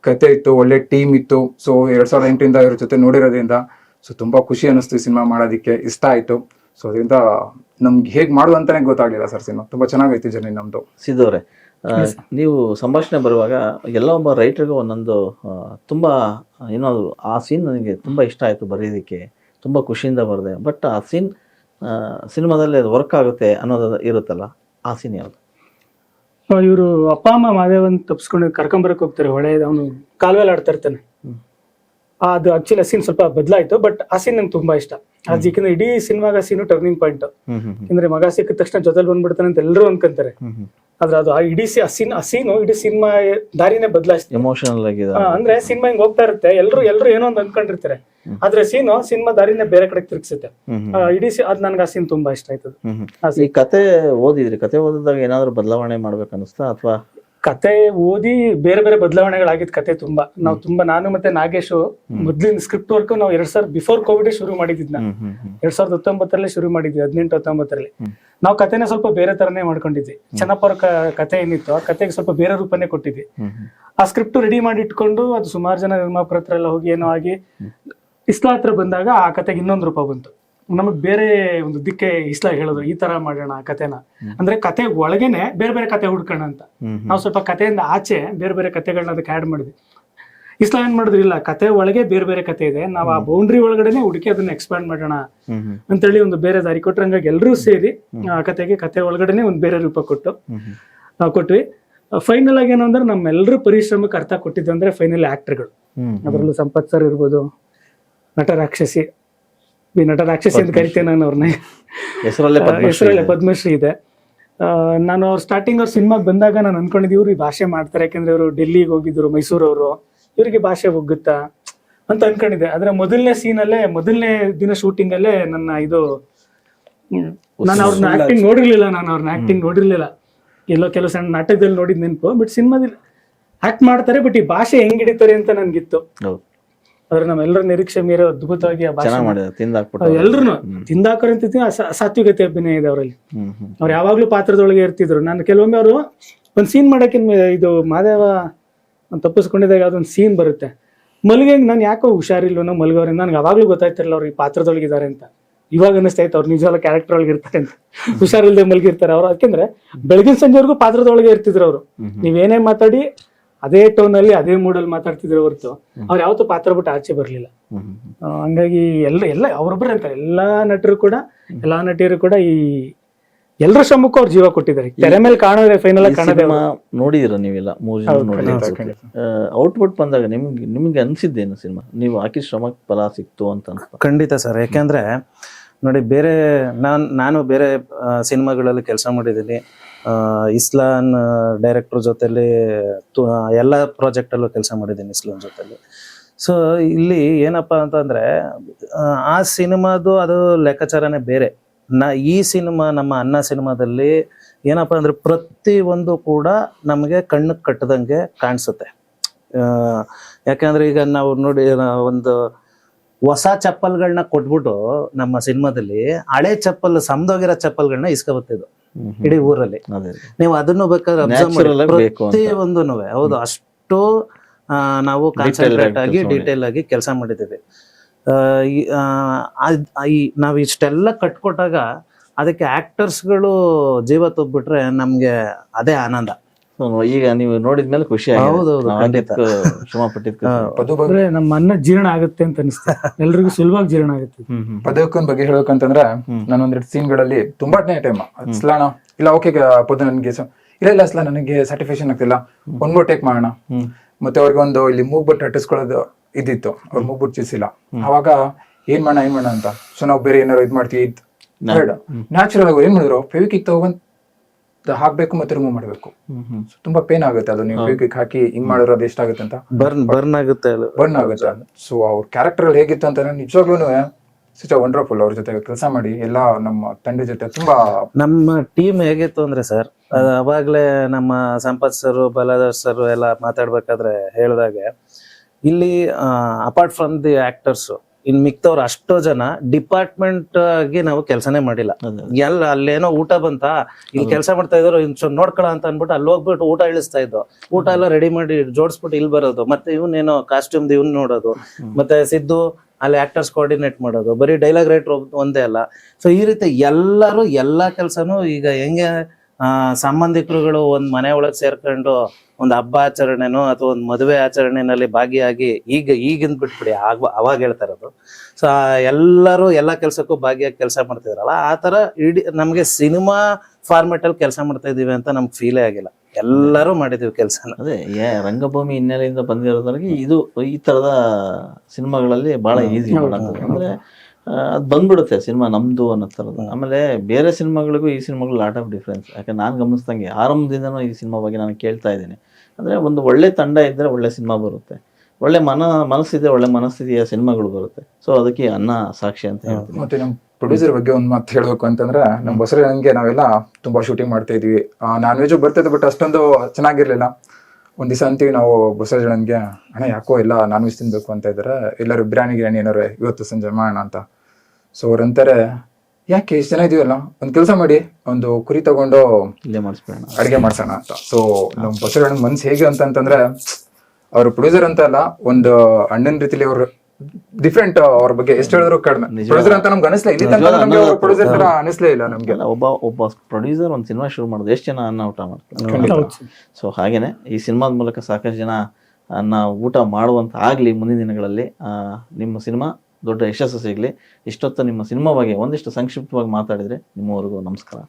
ಕತೆ ಇತ್ತು ಒಳ್ಳೆ ಟೀಮ್ ಇತ್ತು. ಸೊ ಎರಡ್ ಸಾವಿರದ ಎಂಟರಿಂದ ಇವ್ರ ಜೊತೆ ನೋಡಿರೋದ್ರಿಂದ ಸೊ ತುಂಬಾ ಖುಷಿ ಅನಿಸ್ತು ಸಿನಿಮಾ ಮಾಡೋದಕ್ಕೆ ಇಷ್ಟ ಆಯ್ತು. ಸೊ ಅದರಿಂದ ನಮ್ಗೆ ಹೇಗ್ ಮಾಡುವ ಅಂತಾನೆ ಗೊತ್ತಾಗ್ಲಿಲ್ಲ ಸರ್ ಸಿನಿಮಾ. ತುಂಬಾ ಚೆನ್ನಾಗೈತಿ ಜರ್ನಿ ನಮ್ದು. ಸಿದ್ದವ್ರೆ ನೀವು ಸಂಭಾಷಣೆ ಬರುವಾಗ ಎಲ್ಲ ಒಬ್ಬ ರೈಟರ್ಗೂ ಒಂದೊಂದು ತುಂಬ ಏನೋ ಆ ಸೀನ್ ನನಗೆ ತುಂಬ ಇಷ್ಟ ಆಯಿತು ಬರೆಯೋದಕ್ಕೆ ತುಂಬ ಖುಷಿಯಿಂದ ಬರೆದೆ. ಬಟ್ ಆ ಸೀನ್ ಸಿನಿಮಾದಲ್ಲಿ ಅದು ವರ್ಕ್ ಆಗುತ್ತೆ ಅನ್ನೋದು ಇರುತ್ತಲ್ಲ ಆ ಸೀನ್ ಯಾವುದು? ಇವರು ಅಪ್ಪ ಅಮ್ಮ ಮಾದೇವನ್ ತಪ್ಸ್ಕೊಂಡು ಕರ್ಕೊಂಬರಕ್ ಹೋಗ್ತಾರೆ ಹೊಳೆ ಅವನು ಕಾಲುವೆಲ್ ಆಡ್ತಾ ಇರ್ತಾನೆ. ಅದು ಆಕ್ಚುಲಿ ಸೀನ್ ಸ್ವಲ್ಪ ಬದಲಾಯ್ತು ಬಟ್ ಆ ಸೀನ್ ನಂಗೆ ತುಂಬಾ ಇಷ್ಟ. ಅದು ಯಾಕಂದ್ರೆ ಇಡೀ ಸಿನಿಮಾಗ ಸೀನು ಟರ್ನಿಂಗ್ ಪಾಯಿಂಟ್ ಅಂದ್ರೆ ಮಗ ಸಿಕ್ಕಿದ ತಕ್ಷಣ ಜೊತೆಲಿ ಬಂದ್ಬಿಡ್ತಾನೆ ಅಂತ ಎಲ್ಲರೂ ಅನ್ಕೊಂತಾರೆ. ಆದ್ರೆ ಅದು ಆ ಇಡೀ ಆ ಸೀನ್ ಆ ಸೀನು ಇಡೀ ಸಿನಿಮಾ ದಾರಿನೇ ಬದಲಾಯಿಸ್ತು. ಎಮೋಷನಲ್ ಆಗಿದೆ. ಅಂದ್ರೆ ಸಿನಿಮಾ ಹಿಂಗ್ ಹೋಗ್ತಾ ಇರುತ್ತೆ. ಎಲ್ಲರೂ ಎಲ್ಲರೂ ಏನೋ ಒಂದ್ ಅನ್ಕೊಂಡಿರ್ತಾರೆ. ಆದ್ರೆ ಸೀನು ಸಿನಿಮಾ ದಾರಿನೇ ಬೇರೆ ಕಡೆ ತಿರ್ಗಿಸುತ್ತೆ. ಆ, ಇಡೀ ಅದ್ ನನ್ಗೆ ಆ ಸೀನ್ ತುಂಬಾ ಇಷ್ಟ ಆಯ್ತದ. ಆ ಈ ಕತೆ ಓದಿದ್ರಿ. ಕತೆ ಓದಿದಾಗ ಏನಾದ್ರು ಬದಲಾವಣೆ ಮಾಡ್ಬೇಕು ಅನಿಸ್ತಾ ಅಥವಾ ಕತೆ ಓದಿ ಬೇರೆ ಬೇರೆ ಬದಲಾವಣೆಗಳಾಗಿದ್ ಕತೆ ತುಂಬಾ. ನಾವು ತುಂಬಾ ನಾನು ಮತ್ತೆ ನಾಗೇಶ್ ಮೊದ್ಲಿನ ಸ್ಕ್ರಿಪ್ಟ್ ವರ್ಕ್ ನಾವು ಎರಡ್ ಸಾವಿರ ಬಿಫೋರ್ ಕೋವಿಡ್ ಶುರು ಮಾಡಿದ್ನ ಎರಡ್ ಸಾವಿರದ ಹತ್ತೊಂಬತ್ತರಲ್ಲೇ ಶುರು ಮಾಡಿದ್ವಿ ಹದಿನೆಂಟು ಹತ್ತೊಂಬತ್ತರಲ್ಲಿ. ನಾವು ಕತೆನ ಸ್ವಲ್ಪ ಬೇರೆ ತರನೇ ಮಾಡ್ಕೊಂಡಿದ್ವಿ. ಚೆನ್ನಪ್ಪ ಅವ್ರ ಕ- ಕತೆ ಏನಿತ್ತು ಆ ಕತೆಗೆ ಸ್ವಲ್ಪ ಬೇರೆ ರೂಪನೇ ಕೊಟ್ಟಿದ್ವಿ. ಆ ಸ್ಕ್ರಿಪ್ಟ್ ರೆಡಿ ಮಾಡಿ ಇಟ್ಕೊಂಡು ಅದು ಸುಮಾರು ಜನ ನಿರ್ಮಾಪಕರ ಹತ್ರ ಎಲ್ಲ ಹೋಗಿ ಏನೋ ಆಗಿ ಇಸ್ಲಾ ಹತ್ರ ಬಂದಾಗ ಆ ಕತೆಗೆ ಇನ್ನೊಂದು ರೂಪ ಬಂತು. ನಮಗ್ ಬೇರೆ ಒಂದು ದಿಕ್ಕೆ ಇಸ್ಲಾ ಹೇಳಿದ್ರು ಈ ತರ ಮಾಡೋಣ ಆ ಕತೆನ ಅಂದ್ರೆ ಕತೆ ಒಳಗೇನೆ ಬೇರೆ ಬೇರೆ ಕತೆ ಹುಡ್ಕೋಣ ಅಂತ. ನಾವು ಸ್ವಲ್ಪ ಕಥೆಯಿಂದ ಆಚೆ ಬೇರೆ ಬೇರೆ ಕಥೆಗಳನ್ನ ಅದಕ್ಕೆ ಆಡ್ ಮಾಡಿದ್ವಿ. ಇಸ್ಲಾ ಏನ್ ಮಾಡಿದ್ರು? ಇಲ್ಲ ಕತೆ ಒಳಗೆ ಬೇರೆ ಬೇರೆ ಕತೆ ಇದೆ. ನಾವು ಆ ಬೌಂಡ್ರಿ ಒಳಗಡೆನೆ ಹುಡುಕಿ ಅದನ್ನ ಎಕ್ಸ್ಪ್ಯಾಂಡ್ ಮಾಡೋಣ ಅಂತ ಹೇಳಿ ಅಂತೇಳಿ ಒಂದು ಬೇರೆ ದಾರಿ ಕೊಟ್ಟರೆ ಹಂಗಾಗಿ ಎಲ್ಲರೂ ಸೇರಿ ಆ ಕತೆಗೆ ಕತೆ ಒಳಗಡೆನೆ ಒಂದು ಬೇರೆ ರೂಪ ಕೊಟ್ಟು ನಾವು ಕೊಟ್ವಿ. ಫೈನಲ್ ಆಗಿ ಏನು ಅಂದ್ರೆ ನಮ್ಮೆಲ್ಲರೂ ಪರಿಶ್ರಮಕ್ಕೆ ಅರ್ಥ ಕೊಟ್ಟಿದ್ದು ಅಂದ್ರೆ ಫೈನಲ್ ಆಕ್ಟರ್ಗಳು ಅದರಲ್ಲೂ ಸಂಪತ್ ಸರ್ ಇರ್ಬೋದು ನಟ ರಾಕ್ಷಸಿ ಈ ನಟ ರಾಕ್ಷಸಿ ಅಂತ ಕರಿತೇನೆ ನಾನು ಅವ್ರನ್ನ ಹೆಸರಲ್ಲೇ ಪದ್ಮಶ್ರೀ ಇದೆ. ನಾನು ಅವ್ರು ಸ್ಟಾರ್ಟಿಂಗ್ ಅವ್ರ ಸಿನಿಮಾಗೆ ಬಂದಾಗ ನಾನು ಅನ್ಕೊಂಡಿದ್ದೆ ಇವ್ರು ಈ ಭಾಷೆ ಮಾಡ್ತಾರೆ ಯಾಕಂದ್ರೆ ಇವರು ಡೆಲ್ಲಿಗೆ ಹೋಗಿದ್ರು ಮೈಸೂರವರು. ಇವರಿಗೆ ಭಾಷೆ ಒಗ್ಗುತ್ತಾ? ಅಂತ ಅನ್ಕೊಂಡಿದ್ದೆ. ಆದ್ರೆ ಮೊದಲನೇ ಸೀನಲ್ಲೇ ಮೊದಲನೇ ದಿನ ಶೂಟಿಂಗ್ ಅಲ್ಲೇ ನನ್ನ ಇದು ನಾನು ಅವ್ರನ್ನ ಆಕ್ಟಿಂಗ್ ನೋಡಿರ್ಲಿಲ್ಲ ನಾನು ಅವ್ರನ್ನ ಆಕ್ಟಿಂಗ್ ನೋಡಿರ್ಲಿಲ್ಲ. ಎಲ್ಲೋ ಕೆಲವು ಸಣ್ಣ ನಾಟಕದಲ್ಲಿ ನೋಡಿದ್ ನೆನಪು ಬಟ್ ಸಿನಿಮಾದಲ್ಲಿ ಆಕ್ಟ್ ಮಾಡ್ತಾರೆ ಬಟ್ ಈ ಭಾಷೆ ಹೆಂಗ್ ಹಿಡಿತಾರೆ ಅಂತ ನನ್ಗಿತ್ತು. ಆದ್ರೆ ನಮ್ಮೆಲ್ಲರ ನಿರೀಕ್ಷೆ ಮೀರಿ ಅದ್ಭುತವಾಗಿ ಆ ಭಾಷೆ ಚೆನ್ನಾಗಿ ಮಾಡಿದ್ದಾರೆ ತಿಂದಾಕ್ಬಿಟ್ಟು ಎಲ್ರು ತಿಂದಾಕರ್ ಅಂತ ಸಾತ್ವಿಕತೆ ಅಭಿನಯ ಇದೆ ಅವರಲ್ಲಿ. ಅವ್ರು ಯಾವಾಗ್ಲೂ ಪಾತ್ರದೊಳಗೆ ಇರ್ತಿದ್ರು. ನಾನು ಕೆಲವೊಮ್ಮೆ ಅವರು ಒಂದ್ ಸೀನ್ ಮಾಡಕ್ಕೆ ಇದು ಮಾದೇವ ತಪ್ಪಿಸ್ಕೊಂಡಿದ್ದಾಗ ಅದೊಂದು ಸೀನ್ ಬರುತ್ತೆ. ಮಲ್ಗೆ ನಾನು ಯಾಕೋ ಹುಷಾರಿಲ್ವನೋ ಮಲ್ಗವ್ರೆ ನನ್ಗೆ ಅವಾಗ್ಲೂ ಗೊತ್ತಾಯ್ತಿರಲ್ಲ ಅವ್ರು ಈ ಪಾತ್ರದೊಳಗೆ ಇದಾರೆ ಅಂತ. ಇವಾಗ ಅನಿಸ್ತಾ ಇತ್ತು ಅವ್ರು ನಿಜವಾದ ಕ್ಯಾರೆಕ್ಟರ್ ಒಳಗೆ ಇರ್ತಾರೆ ಅಂತ. ಹುಷಾರಿಲ್ದೆ ಮಲ್ಗಿರ್ತಾರೆ ಅವ್ರು. ಯಾಕೆಂದ್ರೆ ಬೆಳಗಿನ ಸಂಜೆವರೆಗೂ ಪಾತ್ರದೊಳಗೆ ಇರ್ತಿದ್ರು ಅವರು. ನೀವೇನೇ ಮಾತಾಡಿ ಅದೇ ಟೋನ್ ಅಲ್ಲಿ ಅದೇ ಮೂಡ್ ಅಲ್ಲಿ ಮಾತಾಡ್ತಿದ್ರು ಹೊರತು ಅವ್ರು ಯಾವತ್ತೂ ಪಾತ್ರ ಬಿಟ್ಟು ಆಚೆ ಬರ್ಲಿಲ್ಲ. ಹಂಗಾಗಿ ಎಲ್ಲ ಎಲ್ಲ ಅವ್ರೊಬ್ಬರೇ ಅಂತಾರೆ ಎಲ್ಲಾ ನಟರು ಕೂಡ ಎಲ್ಲಾ ನಟಿಯರು ಕೂಡ ಈ ಎಲ್ಲರ ಶ್ರಮಕ್ಕೂ ಅವ್ರು ಜೀವ ಕೊಟ್ಟಿದ್ದಾರೆ. ತೆರೆ ಮೇಲೆ ಕಾಣೋದೇ ಫೈನಲ್ ಕಾಣೋದೇ ಸಿನಿಮಾ ನೋಡಿದಿರ ನೀವೆಲ್ಲ? ಮೂರು ಜನ ನೋಡಿದ್ರೆ? ಔಟ್ಪುಟ್ ಬಂದಾಗ ನಿಮ್ಗೆ ನಿಮ್ಗೆ ಅನ್ಸಿದ್ದೇನು ಸಿನಿಮಾ? ನೀವು ಹಾಕಿ ಶ್ರಮಕ್ಕೆ ಫಲ ಸಿಕ್ತು ಅಂತ ಖಂಡಿತ ಸರ್ ಯಾಕೆಂದ್ರೆ ನೋಡಿ ಬೇರೆ ನಾನು ನಾನು ಬೇರೆ ಸಿನಿಮಾಗಳಲ್ಲಿ ಕೆಲಸ ಮಾಡಿದ್ದೀನಿ. ಇಸ್ಲಾನ್ ಡೈರೆಕ್ಟರ್ ಜೊತೆಲಿ ಎಲ್ಲ ಪ್ರಾಜೆಕ್ಟಲ್ಲೂ ಕೆಲಸ ಮಾಡಿದ್ದೀನಿ ಇಸ್ಲಾನ್ ಜೊತೆಲಿ. ಸೊ ಇಲ್ಲಿ ಏನಪ್ಪಾ ಅಂತಂದರೆ ಆ, ಸಿನಿಮಾದು ಅದು ಲೆಕ್ಕಾಚಾರನೇ ಬೇರೆ. ನಾ ಈ ಸಿನಿಮಾ ನಮ್ಮ ಅನ್ನ ಸಿನಿಮಾದಲ್ಲಿ ಏನಪ್ಪಾ ಅಂದ್ರೆ ಪ್ರತಿ ಒಂದು ಕೂಡ ನಮಗೆ ಕಣ್ಣು ಕಟ್ಟದಂಗೆ ಕಾಣಿಸುತ್ತೆ. ಯಾಕಂದ್ರೆ ಈಗ ನಾವು ನೋಡಿ ಒಂದು ಹೊಸ ಚಪ್ಪಲ್ಗಳನ್ನ ಕೊಟ್ಬಿಟ್ಟು ನಮ್ಮ ಸಿನಿಮಾದಲ್ಲಿ ಹಳೆ ಚಪ್ಪಲ್ ಸಮದೋಗಿರೋ ಚಪ್ಪಲ್ಗಳನ್ನ ಇಸ್ಕೊಬತ್ತಿದ್ದು ಇಡೀ ಊರಲ್ಲಿ. ನೀವು ಅದನ್ನು ಬೇಕಾದ್ರೆ ಪ್ರತಿ ಒಂದು ಹೌದು ಅಷ್ಟು ನಾವು ಕಾನ್ಸಂಟ್ರೇಟ್ ಆಗಿ. ಡೀಟೇಲ್ ಆಗಿ ಕೆಲಸ ಮಾಡಿದ್ದೀವಿ. ನಾವು ಇಷ್ಟೆಲ್ಲ ಕಟ್ಕೊಟ್ಟಾಗ ಅದಕ್ಕೆ ಆಕ್ಟರ್ಸ್ಗಳು ಜೀವ ತೊಗ್ಬಿಟ್ರೆ ನಮ್ಗೆ ಅದೇ ಆನಂದ. ಈಗ ನೀವು ನೋಡಿದ್ಮೇಲೆ ಖುಷಿ ಹೌದೌದು, ಖಂಡಿತ. ಶ್ರಮ ಪಟ್ಟಿದ್ಕ ಪದು ಬಗ್ಗೆ ಅಂದ್ರೆ ನಮ್ಮ ಅನ್ನ ಜೀರ್ಣ ಆಗುತ್ತೆ ಅಂತ ಅನಿಸ್ತಾ <laughs> ಎಲ್ರಿಗೂ ಸುಲಭವಾಗಿ ಜೀರ್ಣ ಆಗುತ್ತೆ. ಹ್ಮ್ ಹ್ಮ್. ಪದಕನ್ ಬಗ್ಗೆ ಹೇಳ್ಬೇಕಂತಂದ್ರೆ ನಾನು ಒಂದೆರಡು ಸೀನ್ಗಳಲ್ಲಿ ತುಂಬಾನೇ ಟೈಮ್ ಸ್ಲಾಣ ಇಲ್ಲ ಓಕೆ ಪದ ನನಗೆ ಇಲ್ಲ ಇಲ್ಲ ಸ್ಲಾ ನನಗೆ ಸ್ಯಾಟಿಸ್ಫ್ಯಾಕ್ಷನ್ ಆಗ್ತಿಲ್ಲ. ಒಂದ್ ಮೂರ್ ಟೇಕ್ ಮಾಡೋಣ. ಮತ್ತೆ ಅವ್ರಿಗೆ ಒಂದು ಇಲ್ಲಿ ಮೂಗ್ಬಿಟ್ಟು ಅಟ್ಟಿಸ್ಕೊಳ್ಳೋದು ಇದ್ದಿತ್ತು ಅವ್ರು ಮೂಗ್ಬಿಟ್ಟು ಚಿಸಿಲ್ಲ. ಅವಾಗ ಏನ್ ಮಾಡೋಣ ಏನ್ ಮಾಡೋಣ ಅಂತ? ಸೊ ನಾವು ಬೇರೆ ಏನಾರು ಇದ್ ಮಾಡ್ತೀವಿ ಬೇಡ. ನ್ಯಾಚುರಲ್ ಆಗಿ ಏನ್ ಮಾಡಿದ್ರು? ಫೆವಿಕಿಕ್ ತಗೊಂಡ್ ಹಾಕ್ಬೇಕು ಮತ್ತೆ ರಿಮೂವ್ ಮಾಡ್ಬೇಕು. ತುಂಬಾ ಪೇನ್ ಆಗುತ್ತೆ ಅದು. ನೀವು ಬೇಕಿಗೆ ಹಾಕಿ ಹಿಂಗ್ ಮಾಡಿರೋ ಅದು ಎಷ್ಟಾಗುತ್ತೆ ಅಂತ. ಬರ್ನ್ ಬರ್ನ್ ಆಗುತ್ತೆ ಅದು. ಬರ್ನ್ ಆಗುತ್ತೆ ಸೊ ಅವ್ರ ಕ್ಯಾರೆಕ್ಟರ್ ಅಲ್ಲಿ ಹೇಗಿತ್ತು ಅಂತ ನಿಜವಾಗ್ಲೂ ಸಿಚ್ ವಂಡರ್ಫುಲ್ ಅವ್ರ ಜೊತೆ ಕೆಲಸ ಮಾಡಿ ಎಲ್ಲಾ ನಮ್ಮ ತಂಡ ಜೊತೆ ತುಂಬಾ ನಮ್ಮ ಟೀಮ್ ಹೇಗಿತ್ತು ಅಂದ್ರೆ ಸರ್ ಅವಾಗ್ಲೇ ನಮ್ಮ ಸಂಪತ್ ಸರ್ ಬಲಾದರ್ ಸರ್ ಎಲ್ಲ ಮಾತಾಡ್ಬೇಕಾದ್ರೆ ಹೇಳಿದಾಗೆ ಇಲ್ಲಿ apart from the actors in ಮಿಕ್ತವ್ರು ಅಷ್ಟೋ ಜನ ಡಿಪಾರ್ಟ್ಮೆಂಟ್ ಆಗಿ ನಾವು ಕೆಲಸನೇ ಮಾಡಿಲ್ಲ. ಎಲ್ಲ ಅಲ್ಲೇನೋ ಊಟ ಬಂತ ಇಲ್ಲಿ ಕೆಲಸ ಮಾಡ್ತಾ ಇದ್ರು ಇನ್ ನೋಡ್ಕೊಳ ಅಂತ ಅನ್ಬಿಟ್ಟು ಅಲ್ಲಿ ಹೋಗ್ಬಿಟ್ಟು ಊಟ ಇಳಿಸ್ತಾ ಇದ್ದು. ಊಟ ಎಲ್ಲ ರೆಡಿ ಮಾಡಿ ಜೋಡಿಸ್ಬಿಟ್ಟು ಇಲ್ಲಿ ಬರೋದು. ಮತ್ತೆ ಇವನೇನೋ ಕಾಸ್ಟ್ಯೂಮ್ ಇವ್ನ ನೋಡೋದು. ಮತ್ತೆ ಸಿದ್ದು ಅಲ್ಲಿ ಆಕ್ಟರ್ಸ್ ಕೋಆರ್ಡಿನೇಟ್ ಮಾಡೋದು. ಬರೀ ಡೈಲಾಗ್ ರೈಟರ್ ಒಂದೇ ಅಲ್ಲ. ಸೊ ಈ ರೀತಿ ಎಲ್ಲರೂ ಎಲ್ಲಾ ಕೆಲಸನೂ ಈಗ ಹೆಂಗೆ ಸಂಬಂಧಿಕರುಗಳು ಒಂದ್ ಮನೆ ಒಳಗೆ ಸೇರ್ಕೊಂಡು ಒಂದು ಹಬ್ಬ ಆಚರಣೆನೋ ಅಥವಾ ಒಂದು ಮದುವೆ ಆಚರಣೆನಲ್ಲಿ ಭಾಗಿಯಾಗಿ ಈಗ ಈಗಿಂದ ಬಿಟ್ಬಿಡಿ ಆಗ ಅವಾಗ ಹೇಳ್ತಾ ಇರೋದು. ಸೊ ಎಲ್ಲರೂ ಎಲ್ಲಾ ಕೆಲಸಕ್ಕೂ ಭಾಗಿಯಾಗಿ ಕೆಲಸ ಮಾಡ್ತಿದ್ರಲ್ಲ ಆ ತರ ಇಡೀ ನಮಗೆ ಸಿನಿಮಾ ಫಾರ್ಮೆಟ್ ಅಲ್ಲಿ ಕೆಲಸ ಮಾಡ್ತಾ ಇದೀವಿ ಅಂತ ನಮ್ಗೆ ಫೀಲೇ ಆಗಿಲ್ಲ. ಎಲ್ಲರೂ ಮಾಡಿದೀವಿ ಕೆಲಸನ. ಅದೇ ಏ ರಂಗಭೂಮಿ ಹಿನ್ನೆಲೆಯಿಂದ ಬಂದಿರೋದ್ರಿಗೆ ಇದು ಈ ತರದ ಸಿನಿಮಾಗಳಲ್ಲಿ ಬಹಳ ಈಸಿ ಅಂದ್ರೆ ಅದ್ ಬಂದ್ಬಿಡುತ್ತೆ ಸಿನಿಮಾ ನಮ್ದು ಅನ್ನೋ ಥರದ್ದು. ಆಮೇಲೆ ಬೇರೆ ಸಿನಿಮಾಗಳಿಗೂ ಈ ಸಿನಿಮಾಗಳು ಲಾಟ್ ಆಫ್ ಡಿಫ್ರೆನ್ಸ್ ಯಾಕೆ ನಾನು ಗಮನಿಸ್ದಂಗೆ ಆರಂಭದಿಂದನೂ ಈ ಸಿನಿಮಾ ಬಗ್ಗೆ ನಾನು ಕೇಳ್ತಾ ಇದ್ದೀನಿ. ಅಂದ್ರೆ ಒಂದು ಒಳ್ಳೆ ತಂಡ ಇದ್ದರೆ ಒಳ್ಳೆ ಸಿನಿಮಾ ಬರುತ್ತೆ. ಒಳ್ಳೆ ಮನ ಮನಸ್ಸಿದೆ ಒಳ್ಳೆ ಮನಸ್ಥಿತಿಯ ಸಿನಿಮಾಗಳು ಬರುತ್ತೆ. ಸೊ ಅದಕ್ಕೆ ಅನ್ನ ಸಾಕ್ಷಿ ಅಂತ ಹೇಳ್ತೀನಿ. ಮತ್ತೆ ನಮ್ಮ ಪ್ರೊಡ್ಯೂಸರ್ ಬಗ್ಗೆ ಒಂದು ಮಾತು ಹೇಳಬೇಕು ಅಂತಂದ್ರೆ ನಮ್ ನನಗೆ ನಾವೆಲ್ಲ ತುಂಬಾ ಶೂಟಿಂಗ್ ಮಾಡ್ತಾ ಇದ್ವಿ. ನಾನ್ ವೆಜ್ ಬರ್ತಿದ್ದೆ ಬಟ್ ಅಷ್ಟೊಂದು ಚೆನ್ನಾಗಿರ್ಲಿಲ್ಲ. ಒಂದ್ ದಿವಸ ಅಂತೀವಿ ನಾವು ಬಸವಣ್ಣನ್ಗೆ ಅಣ್ಣ ಯಾಕೋ ಎಲ್ಲ ನಾನ್ ವೆಜ್ ತಿನ್ಬೇಕು ಅಂತ ಇದ್ದಾರೆ ಎಲ್ಲರೂ ಬಿರಿಯಾನಿ ಗಿರಾಣಿ ಏನಾರು ಇವತ್ತು ಸಂಜೆ ಮಾಡೋಣ ಅಂತ. ಸೊ ಅವ್ರಂತಾರೆ ಯಾಕೆ ಇಷ್ಟು ಜನ ಇದೀವಲ್ಲ? ಒಂದು ಕೆಲಸ ಮಾಡಿ ಒಂದು ಕುರಿ ತಗೊಂಡು ಇಲ್ಲೇ ಅಡಿಗೆ ಮಾಡ್ಸೋಣ ಅಂತ. ಸೊ ನಮ್ಮ ಬಸವಣ್ಣನ ಮನ್ಸು ಹೇಗೆ ಅಂತಂತಂದ್ರೆ ಅವ್ರ ಪ್ರೊಡ್ಯೂಸರ್ ಅಂತ ಅಲ್ಲ ಒಂದು ಅಣ್ಣನ ರೀತಿಲಿ ಅವ್ರು ಡಿಫ್ರೆಂಟ್ ಅವ್ರ ಬಗ್ಗೆ. ಎಷ್ಟು ಹೇಳಿದ್ರು ಕಡಿಮೆ. ಪ್ರೊಡ್ಯೂಸರ್ ಅಂತ ನಮ್ಗೆ ಅನಿಸ್ಲೇ. ಇಲ್ಲಿ ತನಕ ನಮ್ಗೆ ಪ್ರೊಡ್ಯೂಸರ್ ತರ ಅನಿಸ್ಲೇ ಇಲ್ಲ ನಮ್ಗೆ. ಅಲ್ಲ ಒಬ್ಬ ಒಬ್ಬ ಪ್ರೊಡ್ಯೂಸರ್ ಒಂದು ಸಿನಿಮಾ ಶುರು ಮಾಡೋದು. ಎಷ್ಟು ಜನ ಅನ್ನ ಊಟ ಮಾಡ್ತಾರೆ. ಸೊ ಹಾಗೇನೆ ಈ ಸಿನಿಮಾದ ಮೂಲಕ ಸಾಕಷ್ಟು ಜನ ಅನ್ನ ಊಟ ಮಾಡುವಂತ ಆಗಲಿ ಮುಂದಿನ ದಿನಗಳಲ್ಲಿ ಆ, ನಿಮ್ಮ ಸಿನಿಮಾ ದೊಡ್ಡ ಯಶಸ್ಸು ಸಿಗಲಿ. ಇಷ್ಟೊತ್ತು ನಿಮ್ಮ ಸಿನಿಮಾ ಬಗ್ಗೆ ಒಂದಿಷ್ಟು ಸಂಕ್ಷಿಪ್ತವಾಗಿ ಮಾತಾಡಿದ್ರೆ ನಿಮ್ಮವರೆಗೂ ನಮಸ್ಕಾರ.